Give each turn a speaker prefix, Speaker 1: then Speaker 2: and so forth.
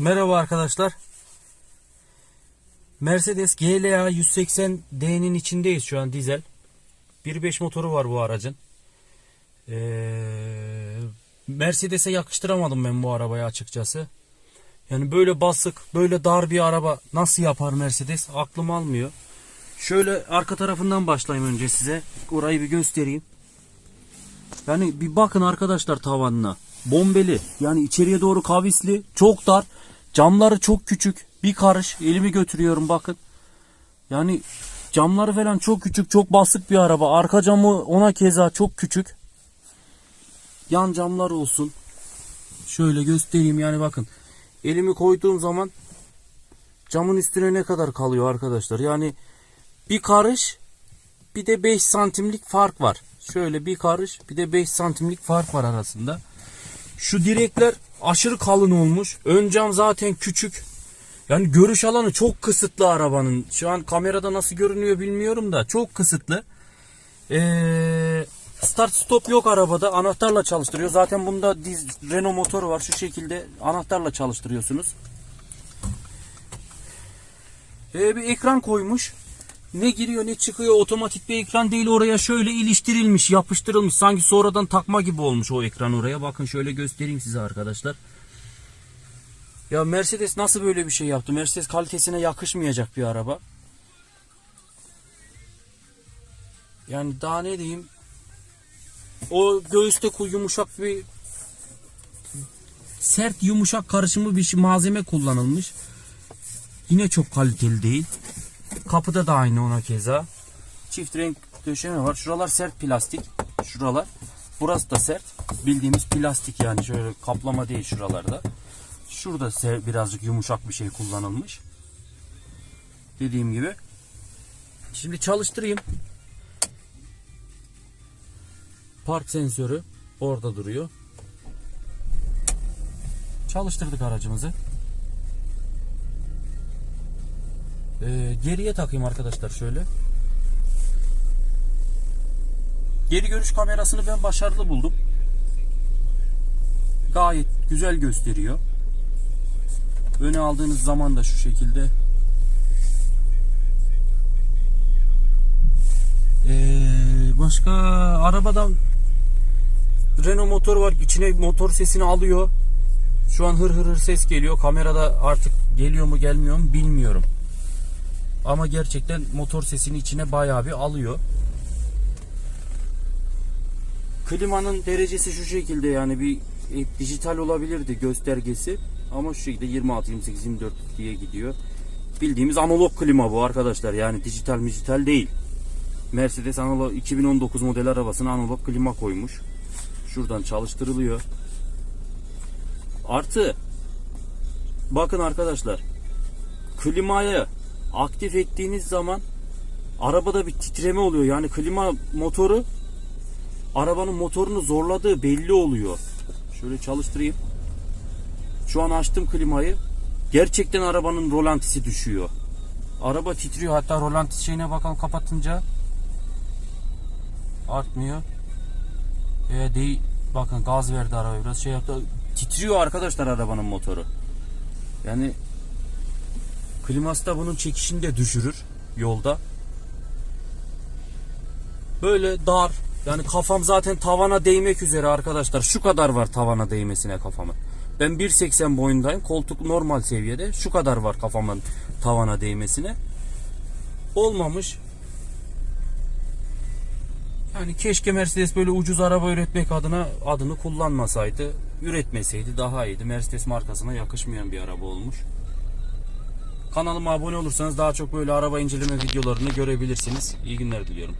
Speaker 1: Merhaba arkadaşlar. Mercedes GLA 180D'nin içindeyiz şu an dizel. 1.5 motoru var bu aracın. Ee, Mercedes'e yakıştıramadım ben bu arabayı açıkçası. Yani böyle basık, böyle dar bir araba nasıl yapar Mercedes? Aklım almıyor. Şöyle arka tarafından başlayayım önce size. Orayı bir göstereyim. Yani bir bakın arkadaşlar tavanına. Bombeli. Yani içeriye doğru kavisli. Çok dar. Camları çok küçük. Bir karış. Elimi götürüyorum bakın. Yani camları falan çok küçük. Çok basık bir araba. Arka camı ona keza çok küçük. Yan camlar olsun. Şöyle göstereyim yani bakın. Elimi koyduğum zaman camın üstüne ne kadar kalıyor arkadaşlar. Yani bir karış bir de 5 santimlik fark var. Şöyle bir karış bir de 5 santimlik fark var arasında. Şu direkler aşırı kalın olmuş. Ön cam zaten küçük. Yani görüş alanı çok kısıtlı arabanın. Şu an kamerada nasıl görünüyor bilmiyorum da çok kısıtlı. Ee, start stop yok arabada. Anahtarla çalıştırıyor. Zaten bunda diz, Renault motoru var. Şu şekilde anahtarla çalıştırıyorsunuz. Ee, bir ekran koymuş. Ne giriyor ne çıkıyor otomatik bir ekran değil oraya şöyle iliştirilmiş yapıştırılmış sanki sonradan takma gibi olmuş o ekran oraya bakın şöyle göstereyim size arkadaşlar. Ya Mercedes nasıl böyle bir şey yaptı Mercedes kalitesine yakışmayacak bir araba. Yani daha ne diyeyim o göğüste yumuşak bir sert yumuşak karışımı bir şey- malzeme kullanılmış. Yine çok kaliteli değil. Kapıda da aynı ona keza. Çift renk döşeme var. Şuralar sert plastik. Şuralar. Burası da sert. Bildiğimiz plastik yani şöyle kaplama değil şuralarda. Şurada birazcık yumuşak bir şey kullanılmış. Dediğim gibi. Şimdi çalıştırayım. Park sensörü orada duruyor. Çalıştırdık aracımızı. Ee, geriye takayım arkadaşlar şöyle. Geri görüş kamerasını ben başarılı buldum. Gayet güzel gösteriyor. Öne aldığınız zaman da şu şekilde. Ee, başka arabadan Renault motor var. İçine motor sesini alıyor. Şu an hır hır hır ses geliyor. Kamerada artık geliyor mu gelmiyor mu bilmiyorum. Ama gerçekten motor sesini içine bayağı bir alıyor. Klimanın derecesi şu şekilde yani bir e, dijital olabilirdi göstergesi. Ama şu şekilde 26, 28, 24 diye gidiyor. Bildiğimiz analog klima bu arkadaşlar. Yani dijital dijital değil. Mercedes analog 2019 model arabasına analog klima koymuş. Şuradan çalıştırılıyor. Artı bakın arkadaşlar klimayı aktif ettiğiniz zaman arabada bir titreme oluyor. Yani klima motoru arabanın motorunu zorladığı belli oluyor. Şöyle çalıştırayım. Şu an açtım klimayı. Gerçekten arabanın rolantisi düşüyor. Araba titriyor. Hatta rolanti şeyine bakalım kapatınca artmıyor. Ee, değil. Bakın gaz verdi araba biraz şey yaptı. Titriyor arkadaşlar arabanın motoru. Yani Kliması da bunun çekişini de düşürür yolda. Böyle dar. Yani kafam zaten tavana değmek üzere arkadaşlar. Şu kadar var tavana değmesine kafamın. Ben 1.80 boyundayım. Koltuk normal seviyede. Şu kadar var kafamın tavana değmesine. Olmamış. Yani keşke Mercedes böyle ucuz araba üretmek adına adını kullanmasaydı. Üretmeseydi daha iyiydi. Mercedes markasına yakışmayan bir araba olmuş. Kanalıma abone olursanız daha çok böyle araba inceleme videolarını görebilirsiniz. İyi günler diliyorum.